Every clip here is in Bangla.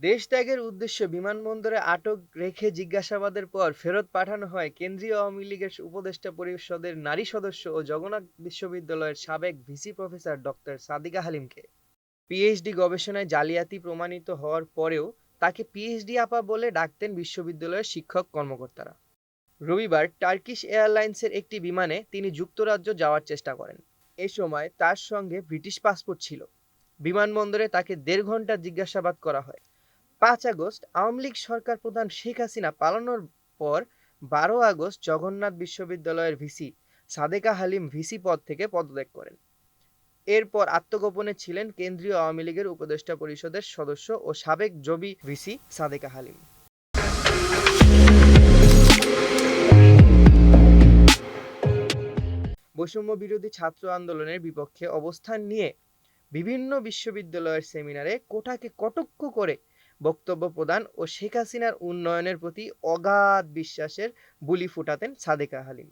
দেশ ত্যাগের উদ্দেশ্যে বিমানবন্দরে আটক রেখে জিজ্ঞাসাবাদের পর ফেরত পাঠানো হয় কেন্দ্রীয় আওয়ামী লীগের উপদেষ্টা পরিষদের নারী সদস্য ও জগন্নাথ বিশ্ববিদ্যালয়ের সাবেক ভিসি প্রফেসর ডক্টর সাদিকা হালিমকে। পিএইচডি গবেষণায় জালিয়াতি প্রমাণিত হওয়ার পরেও তাকে পিএইচডি আপা বলে ডাকতেন বিশ্ববিদ্যালয়ের শিক্ষক কর্মকর্তারা। রবিবার টার্কিশ এয়ারলাইন্সের একটি বিমানে তিনি যুক্তরাজ্য যাওয়ার চেষ্টা করেন। এ সময় তার সঙ্গে ব্রিটিশ পাসপোর্ট ছিল। বিমানবন্দরে তাকে দেড় ঘণ্টা জিজ্ঞাসাবাদ করা হয়। পাঁচ আগস্ট আওয়ামী লীগ সরকার প্রধান শেখ হাসিনা পালানোর পর বারো আগস্ট জগন্নাথ বিশ্ববিদ্যালয়ের ভিসি সাদেকা হালিম ভিসি পদ থেকে পদত্যাগ করেন। এরপর আত্মগোপনে ছিলেন কেন্দ্রীয় আওয়ামী লীগের উপদেষ্টা পরিষদের সদস্য ও সাবেক জবি ভিসি সাদেকা হালিম। বৈষম্য বিরোধী ছাত্র আন্দোলনের বিপক্ষে অবস্থান নিয়ে বিভিন্ন বিশ্ববিদ্যালয়ের সেমিনারে কোটাকে কটক্ষ করে বক্তব্য প্রদান ও শেখ হাসিনার উন্নয়নের প্রতি অগাধ বিশ্বাসের বুলি ফুটাতেন সাদেকা হালিম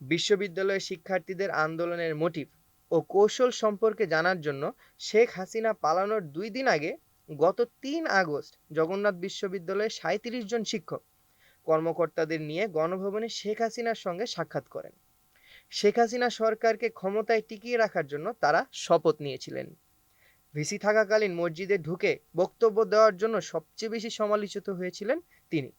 বিশ্ববিদ্যালয়ের শিক্ষার্থীদের আন্দোলনের মোটিভ ও কৌশল সম্পর্কে জানার জন্য শেখ হাসিনা পালানোর দুই দিন আগে গত তিন আগস্ট জগন্নাথ বিশ্ববিদ্যালয়ের সাঁত্রিশ জন শিক্ষক কর্মকর্তাদের নিয়ে গণভবনে শেখ হাসিনার সঙ্গে সাক্ষাৎ করেন। শেখ হাসিনা সরকারকে ক্ষমতায় টিকিয়ে রাখার জন্য তারা শপথ নিয়েছিলেন। ভিসি থাকাকালীন মসজিদে ঢুকে বক্তব্য দেওয়ার জন্য সবচেয়ে বেশি সমালোচিত হয়েছিলেন তিনি।